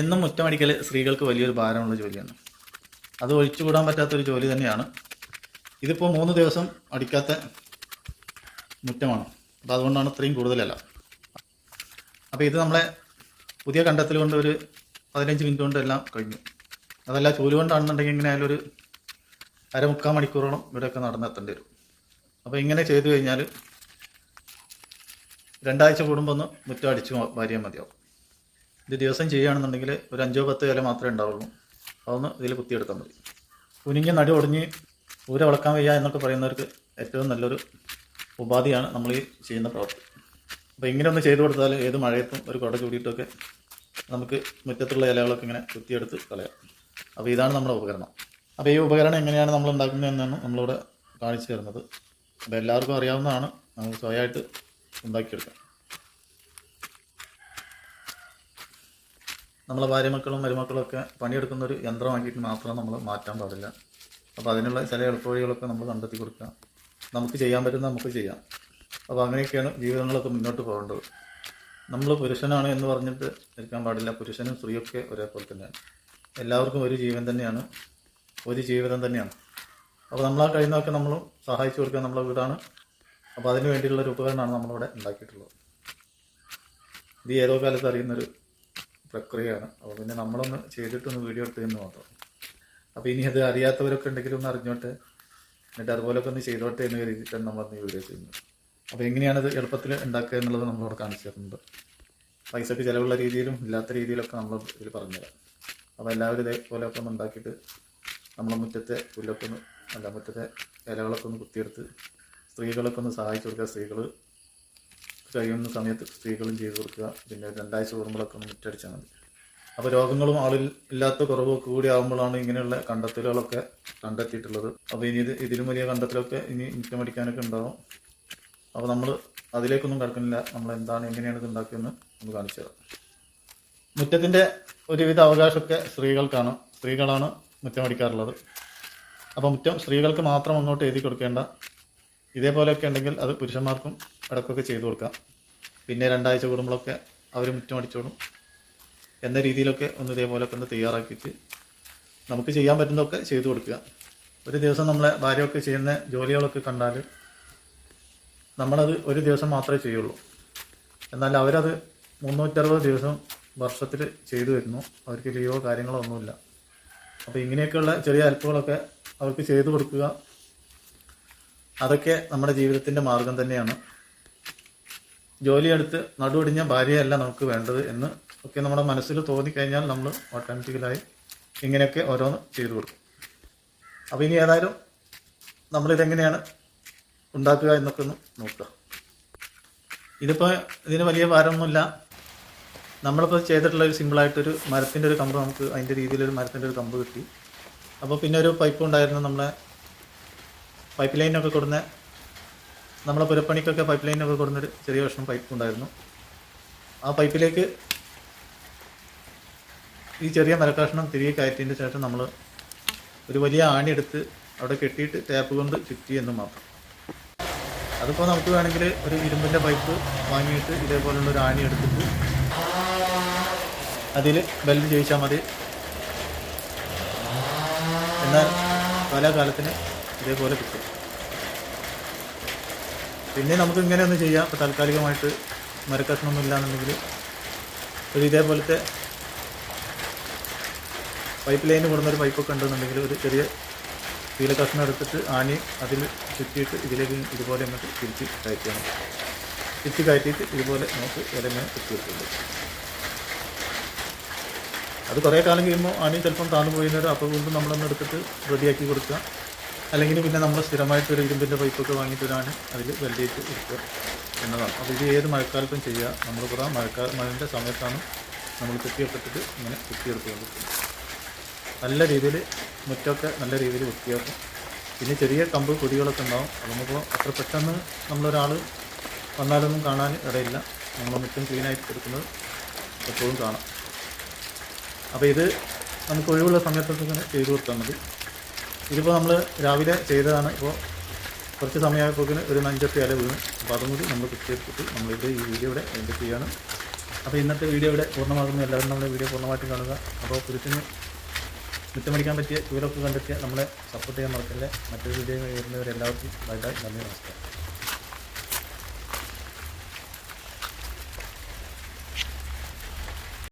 എന്നും മുറ്റമടിക്കൽ സ്ത്രീകൾക്ക് വലിയൊരു ഭാരമുള്ള ജോലിയാണ്. അത് ഒഴിച്ചുകൂടാൻ പറ്റാത്തൊരു ജോലി തന്നെയാണ്. ഇതിപ്പോൾ മൂന്ന് ദിവസം അടിക്കാത്ത മുറ്റമാണ്. അപ്പോൾ അതുകൊണ്ടാണ് ഇത്രയും കൂടുതലല്ല. അപ്പോൾ ഇത് നമ്മളെ പുതിയ കണ്ടെത്തൽ കൊണ്ട് ഒരു പതിനഞ്ച് മിനിറ്റ് കൊണ്ട് എല്ലാം കഴിഞ്ഞു. അതല്ല ചൂൽ കൊണ്ടാണെന്നുണ്ടെങ്കിൽ ഇങ്ങനെ ആയാലും ഒരു അരമുക്കാൽ മണിക്കൂറോളം ഇവിടെയൊക്കെ നടന്നെത്തേണ്ടി വരും. അപ്പോൾ ഇങ്ങനെ ചെയ്തു കഴിഞ്ഞാൽ രണ്ടാഴ്ച കൂടുമ്പോൾ ഒന്ന് മുറ്റം അടിച്ച് വാരിയാൽ മതിയാവും. ഇത് ദിവസം ചെയ്യുകയാണെന്നുണ്ടെങ്കിൽ ഒരു അഞ്ചോ പത്തോ ഇല മാത്രമേ ഉണ്ടാവുള്ളൂ. അതൊന്ന് ഇതിൽ കുത്തിയെടുത്താൽ മതി. കുനിഞ്ഞ് നടി ഒടിഞ്ഞ് ഊര വളക്കാൻ വയ്യ എന്നൊക്കെ പറയുന്നവർക്ക് ഏറ്റവും നല്ലൊരു ഉപാധിയാണ് നമ്മൾ ഈ ചെയ്യുന്ന പ്രവൃത്തി അപ്പോൾ ഇങ്ങനെ ഒന്ന് ചെയ്തു കൊടുത്താൽ ഏത് മഴയത്തും ഒരു കുട ചൂടിയിട്ടൊക്കെ നമുക്ക് മുറ്റത്തുള്ള ഇലകളൊക്കെ ഇങ്ങനെ കുത്തിയെടുത്ത് കളയാം. അപ്പോൾ ഇതാണ് നമ്മുടെ ഉപകരണം. അപ്പോൾ ഈ ഉപകരണം എങ്ങനെയാണ് നമ്മൾ ഉണ്ടാക്കുന്നത് എന്നാണ് നമ്മളിവിടെ കാണിച്ചു തരുന്നത്. അപ്പോൾ എല്ലാവർക്കും അറിയാവുന്നതാണ്. നമുക്ക് സ്വയമായിട്ട് ഉണ്ടാക്കിയെടുക്കാം. നമ്മളെ ഭാര്യമക്കളും മരുമക്കളും ഒക്കെ പണിയെടുക്കുന്ന ഒരു യന്ത്രമാക്കിയിട്ട് മാത്രം നമ്മൾ മാറ്റാൻ പാടില്ല. അപ്പോൾ അതിനുള്ള ചില എളുപ്പവഴികളൊക്കെ നമ്മൾ കണ്ടെത്തി കൊടുക്കുക. നമുക്ക് ചെയ്യാൻ പറ്റുന്ന നമുക്ക് ചെയ്യാം. അപ്പോൾ അങ്ങനെയൊക്കെയാണ് ജീവിതങ്ങളൊക്കെ മുന്നോട്ട് പോകേണ്ടത്. നമ്മൾ പുരുഷനാണ് എന്ന് പറഞ്ഞിട്ട് ഇരിക്കാൻ പാടില്ല. പുരുഷനും സ്ത്രീയൊക്കെ ഒരേപോലെ തന്നെയാണ്. എല്ലാവർക്കും ഒരു ജീവൻ തന്നെയാണ്. ഒരു ജീവിതം തന്നെയാണ്. അപ്പോൾ നമ്മളാ കഴിയുന്നതൊക്കെ നമ്മൾ സഹായിച്ചു കൊടുക്കുക നമ്മളെ വീടാണ്. അപ്പോൾ അതിന് വേണ്ടിയിട്ടുള്ള ഒരു ഉപകരണമാണ് നമ്മളിവിടെ ഉണ്ടാക്കിയിട്ടുള്ളത്. ഇത് ഏതോ കാലത്ത് അറിയുന്നൊരു പ്രക്രിയയാണ്. അപ്പോൾ പിന്നെ നമ്മളൊന്ന് ചെയ്തിട്ടൊന്ന് വീഡിയോ എടുത്തതെന്ന് മാത്രം. അപ്പോൾ ഇനി അത് അറിയാത്തവരൊക്കെ ഉണ്ടെങ്കിൽ ഒന്ന് അറിഞ്ഞോട്ടെ. എന്നിട്ട് അതുപോലൊക്കെ ഒന്ന് ചെയ്തോട്ടെ എന്ന് കരുതിയിട്ടാണ് നമ്മൾ ഈ വീഡിയോ ചെയ്യുന്നത്. അപ്പോൾ എങ്ങനെയാണത് എളുപ്പത്തിൽ ഉണ്ടാക്കുക എന്നുള്ളത് നമ്മൾ കാണിച്ചു തരുന്നുണ്ട് പൈസക്ക് ചിലവുള്ള രീതിയിലും ഇല്ലാത്ത രീതിയിലൊക്കെ നമ്മൾ ഇതിൽ പറഞ്ഞുതരാം. അപ്പോൾ എല്ലാവരും ഇതേപോലെയൊക്കെ ഒന്ന് ഉണ്ടാക്കിയിട്ട് നമ്മളെ മുറ്റത്തെ പുല്ലൊക്കെ ഒന്ന് അല്ല മുറ്റത്തെ ഇലകളൊക്കെ ഒന്ന് കുത്തിയെടുത്ത് സ്ത്രീകളൊക്കെ ഒന്ന് സഹായിച്ചു കൊടുക്കുക. സ്ത്രീകൾ കഴിയുന്ന സമയത്ത് സ്ത്രീകളും ചെയ്തു കൊടുക്കുക. പിന്നെ രണ്ടാഴ്ച കൂടുമ്പോഴൊക്കെ ഒന്ന് മുറ്റടിച്ചാൽ മതി. അപ്പോൾ രോഗങ്ങളും ആളിൽ ഇല്ലാത്ത കുറവൊക്കെ കൂടി ആകുമ്പോഴാണ് ഇങ്ങനെയുള്ള കണ്ടെത്തലുകളൊക്കെ കണ്ടെത്തിയിട്ടുള്ളത്. അപ്പോൾ ഇനി ഇത് ഇതിലും വലിയ കണ്ടെത്തലൊക്കെ ഇനി മുറ്റം അടിക്കാനൊക്കെ ഉണ്ടാവും. അപ്പോൾ നമ്മൾ അതിലേക്കൊന്നും കിടക്കുന്നില്ല. നമ്മൾ എന്താണ് എങ്ങനെയാണ് ഇത് ഉണ്ടാക്കിയെന്ന് ഒന്ന് കാണിച്ചു തരാം. മുറ്റത്തിന്റെ ഒരുവിധ അവകാശമൊക്കെ സ്ത്രീകൾക്കാണ്. സ്ത്രീകളാണ് മുറ്റം അടിക്കാറുള്ളത്. അപ്പോൾ മുറ്റം സ്ത്രീകൾക്ക് മാത്രം അങ്ങോട്ട് എഴുതി കൊടുക്കേണ്ട ഇതേപോലെയൊക്കെ ഉണ്ടെങ്കിൽ അത് പുരുഷന്മാർക്കും ഇടയ്ക്കൊക്കെ ചെയ്തു കൊടുക്കാം. പിന്നെ രണ്ടാഴ്ച കൂടുമ്പോഴൊക്കെ അവർ മുറ്റം അടിച്ചോളും. എന്ന രീതിയിലൊക്കെ ഒന്ന് ഇതേപോലെയൊക്കെ ഒന്ന് തയ്യാറാക്കിയിട്ട് നമുക്ക് ചെയ്യാൻ പറ്റുന്നതൊക്കെ ചെയ്തു കൊടുക്കുക. ഒരു ദിവസം നമ്മളെ ഭാര്യയൊക്കെ ചെയ്യുന്ന ജോലികളൊക്കെ കണ്ടാൽ നമ്മളത് ഒരു ദിവസം മാത്രമേ ചെയ്യുള്ളൂ. എന്നാൽ അവരത് മുന്നൂറ്ററുപത് ദിവസം വർഷത്തിൽ ചെയ്തു വരുന്നു. അവർക്ക് ലീവോ കാര്യങ്ങളോ ഒന്നുമില്ല. അപ്പോൾ ഇങ്ങനെയൊക്കെയുള്ള ചെറിയ ഹെൽപ്പുകളൊക്കെ അവർക്ക് ചെയ്തു കൊടുക്കുക. അതൊക്കെ നമ്മുടെ ജീവിതത്തിന്റെ മാർഗം തന്നെയാണ്. ജോലിയെടുത്ത് നടുവടിഞ്ഞ ഭാര്യയല്ല നമുക്ക് വേണ്ടത് എന്ന് ഒക്കെ നമ്മുടെ മനസ്സിൽ തോന്നിക്കഴിഞ്ഞാൽ നമ്മൾ ഓട്ടോമാറ്റിക്കലായി ഇങ്ങനെയൊക്കെ ഓരോന്ന് ചെയ്തു കൊടുക്കും. അപ്പോൾ ഇനി ഏതായാലും നമ്മളിതെങ്ങനെയാണ് ഉണ്ടാക്കുക എന്നൊക്കെ ഒന്ന് നോക്കുക. ഇതിപ്പോൾ ഇതിന് വലിയ ഭാരമൊന്നുമില്ല. നമ്മളിപ്പോൾ ചെയ്തിട്ടുള്ള ഒരു സിമ്പിളായിട്ടൊരു മരത്തിന്റെ ഒരു കമ്പ് നമുക്ക് അതിന്റെ രീതിയിലൊരു മരത്തിന്റെ ഒരു കമ്പ് കിട്ടി. അപ്പോൾ പിന്നെ ഒരു പൈപ്പ് ഉണ്ടായിരുന്നു നമ്മളെ പൈപ്പ് ലൈനൊക്കെ കൊടുന്ന നമ്മളെ പുരപ്പണിക്കൊക്കെ പൈപ്പ് ലൈനൊക്കെ കൊടുന്നൊരു ചെറിയ കഷ്ണം പൈപ്പ് ഉണ്ടായിരുന്നു. ആ പൈപ്പിലേക്ക് ഈ ചെറിയ മരക്കഷ്ണം തിരികെ കയറ്റിന്റെ ശേഷം നമ്മൾ ഒരു വലിയ ആണി എടുത്ത് അവിടെ കെട്ടിയിട്ട് ടാപ്പ് കൊണ്ട് ചുറ്റി എന്ന് മാത്രം. അതിപ്പോൾ നമുക്ക് വേണമെങ്കിൽ ഒരു ഇരുമ്പിന്റെ പൈപ്പ് വാങ്ങിയിട്ട് ഇതേപോലുള്ള ഒരു ആണി എടുത്തിട്ട് അതിൽ ബെൽറ്റ് ചോദിച്ചാൽ മതി. എന്നാൽ പല കാലത്തിന് ഇതേപോലെ കിട്ടും. പിന്നെ നമുക്ക് ഇങ്ങനെ ഒന്ന് ചെയ്യാം. ഇപ്പോൾ താൽക്കാലികമായിട്ട് മരക്കഷ്ണമൊന്നും ഇല്ലാന്നുണ്ടെങ്കിൽ ഒരു ഇതേപോലത്തെ പൈപ്പ് ലൈന് കൊടുന്നൊരു പൈപ്പൊക്കെ ഉണ്ടെന്നുണ്ടെങ്കിൽ ഒരു ചെറിയ പീല കഷ്ണം എടുത്തിട്ട് ആനി അതിൽ ചുറ്റിയിട്ട് ഇതിലേക്ക് ഇതുപോലെ അങ്ങോട്ട് തിരിച്ച് കയറ്റിയാണ്. തിരിച്ച് കയറ്റിയിട്ട് ഇതുപോലെ നമുക്ക് ഇലങ്ങനെ കുത്തിയിട്ടുണ്ട് അത് കുറേ കാലം കഴിയുമ്പോൾ ആനി ചിലപ്പം താന്നു പോയിരുന്നവരും അപ്പോൾ വീണ്ടും നമ്മളൊന്ന് എടുത്തിട്ട് റെഡിയാക്കി കൊടുക്കുക. അല്ലെങ്കിൽ പിന്നെ നമ്മൾ സ്ഥിരമായിട്ട് ഒരു ഇരുമ്പിന്റെ പൈപ്പൊക്കെ വാങ്ങിയിട്ടൊരാണ് അതിൽ വെല്ലിയിട്ട് ഇരിക്കുക എന്നതാണ്. അപ്പോൾ ഇത് ഏത് മഴക്കാലത്തും ചെയ്യുക. നമ്മൾ കുറെ മഴക്കാല മഴന്റെ സമയത്താണ് നമ്മൾ കുത്തിയെടുത്തിട്ട് ഇങ്ങനെ കുത്തിയെടുക്കുന്നത്. നല്ല രീതിയിൽ മുറ്റമൊക്കെ നല്ല രീതിയിൽ വൃത്തിയാക്കും. പിന്നെ ചെറിയ കമ്പ് കൊടികളൊക്കെ ഉണ്ടാവും. നമുക്കിപ്പോൾ അത്ര പെട്ടെന്ന് നമ്മളൊരാൾ വന്നാലൊന്നും കാണാൻ ഇടയില്ല. നമ്മൾ മുറ്റം ക്ലീനായിട്ട് എടുക്കുന്നത് എപ്പോഴും കാണാം. അപ്പോൾ ഇത് നമുക്ക് ഒഴിവുള്ള സമയത്തൊക്കെ ഇങ്ങനെ ചെയ്തു കൊടുത്താൽ മതി. ഇതിപ്പോൾ നമ്മൾ രാവിലെ ചെയ്തതാണ്. ഇപ്പോൾ കുറച്ച് സമയമായപ്പോൾ ഒരു അഞ്ചൊക്കെ ഇല വീണ്. അപ്പോൾ അതും കൂടി നമ്മൾ കുത്തിയെടുത്തിട്ട് നമ്മളിവിടെ ഈ വീഡിയോ ഇവിടെ എന്റെ ചെയ്യാണ്. അപ്പോൾ ഇന്നത്തെ വീഡിയോ ഇവിടെ പൂർണമാകുന്നു. എല്ലാവരും നമ്മുടെ വീഡിയോ പൂർണമായിട്ട് കാണുക. അപ്പോൾ കുരുത്തിന് മുറ്റമടിക്കാൻ പറ്റിയ ചൂരൊക്കെ കണ്ടെത്തിയ നമ്മളെ സപ്പോർട്ട് ചെയ്യാൻ മറക്കല്ലേ. മറ്റൊരു വീഡിയോ വരുന്നവരെല്ലാവർക്കും ബൈ ബൈ. നന്ദി നമസ്കാരം.